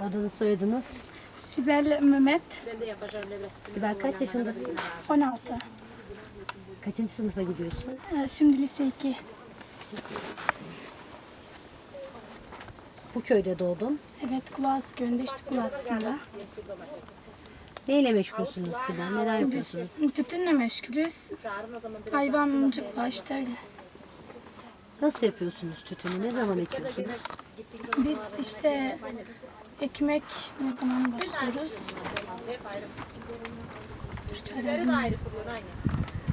Adınız soyadınız? Sibel Mehmet, Sibel kaç yaşındasın? 16. Kaçıncı sınıfa gidiyorsun? Ee, Şimdi lise 2. Bu köyde doğdun. Evet, Kulağız köyünde işte Kulağız'ında. Neyle meşgulsünüz Sibel? Neler Biz yapıyorsunuz? tütünle meşgulüz. Hayvancılık var işte öyle. Nasıl yapıyorsunuz tütünü? Ne zaman ekiyorsunuz? Biz işte ekmek ne zaman başlıyoruz?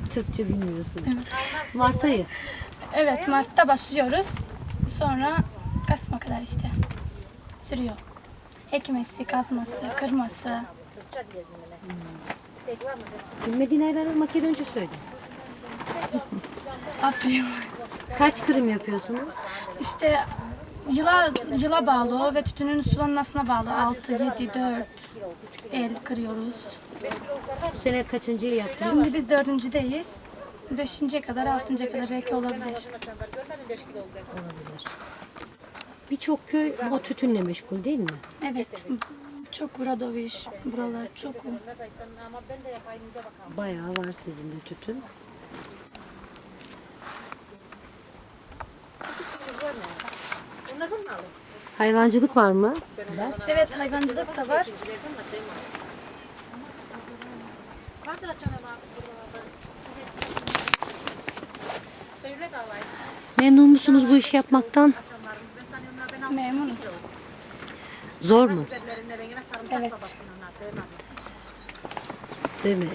Türkçe bilmiyorsun. Mart ayı. Evet, Mart'ta başlıyoruz. Sonra Kasım'a kadar işte sürüyor. Ekmesi, kazması, kırması. Bilmediğin ayları Makedonca söyle. April. Kaç kırım yapıyorsunuz? İşte yıla, yıla bağlı o ve tütünün sulanmasına bağlı. 6, 7, 4 el kırıyoruz. Bu sene kaçıncıyı yaptın? Şimdi biz dördüncüdeyiz. Beşinciye kadar, altıncıya kadar belki olabilir. Olabilir. Birçok köy o tütünle meşgul değil mi? Evet. Çok Uradoviş, buralar çok. Bayağı var sizin de tütün. Hayvancılık var mı? Evet, hayvancılık da var. Memnun musunuz bu işi yapmaktan? Memnunuz. Zor mu? Evet. Değil mi?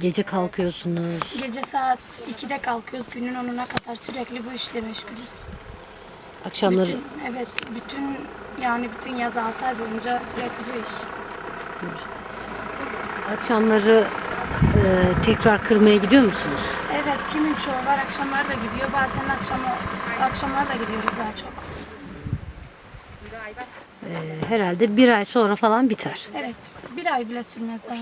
Gece kalkıyorsunuz. Gece saat 2'de kalkıyoruz. Günün 10'una kadar sürekli bu işle meşgulüz. Akşamları Bütün, evet, bütün yani bütün yaz 6 ay boyunca sürekli bu iş. akşamları e, tekrar kırmaya gidiyor musunuz? Evet, kimin çoğu var akşamlar da gidiyor. Bazen akşam akşamlar da gidiyoruz daha çok. E, herhalde bir ay sonra falan biter. Evet, bir ay bile sürmez daha.